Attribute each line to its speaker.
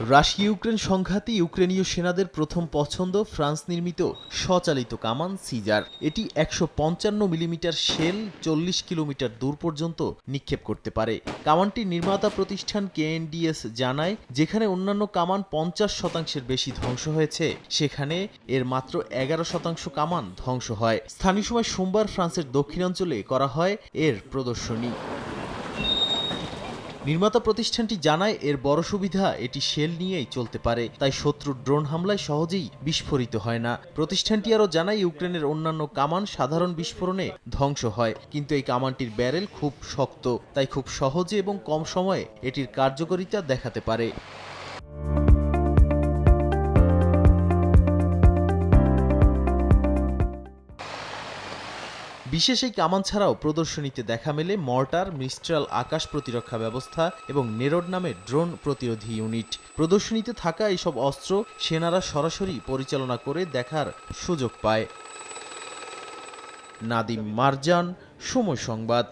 Speaker 1: Russia Ukraine সংঘাতে ইউক্রেনীয় সেনাদের প্রথম পছন্দ ফ্রান্স নির্মিত স্বচালিত কামান সিজার। এটি একশো পঞ্চান্ন মিলিমিটার শেল, চল্লিশ কিলোমিটার দূর পর্যন্ত নিক্ষেপ করতে পারে। কামানটির নির্মাতা প্রতিষ্ঠান কেএনডিএস জানায়, যেখানে অন্যান্য কামান পঞ্চাশ শতাংশের বেশি ধ্বংস হয়েছে। সেখানে এর মাত্র এগারো শতাংশ কামান ধ্বংস হয়। স্থানীয় সময় সোমবার ফ্রান্সের দক্ষিণাঞ্চলে করা হয় এর প্রদর্শনী। নির্মাতা প্রতিষ্ঠানটি জানায়, এর বড় সুবিধা, এটি শেল নিয়েই চলতে পারে, তাই শত্রুর ড্রোন হামলায় সহজেই বিস্ফোরিত হয় না। প্রতিষ্ঠানটি আরও জানায়, ইউক্রেনের অন্যান্য কামান সাধারণ বিস্ফোরণে ধ্বংস হয়, কিন্তু এই কামানটির ব্যারেল খুব শক্ত, তাই খুব সহজে এবং কম সময়ে এটির কার্যকারিতা দেখাতে পারে। বিশেষ এই কামান ছাড়াও প্রদর্শনীতে দেখা মেলে মর্টার, মিস্ট্রাল আকাশ প্রতিরক্ষা ব্যবস্থা এবং নেরোড নামে ড্রোন প্রতিরোধী ইউনিট। প্রদর্শনীতে থাকা এইসব অস্ত্র সেনারা সরাসরি পরিচালনা করে দেখার সুযোগ পায়। নাদিম মারজান, সময় সংবাদ।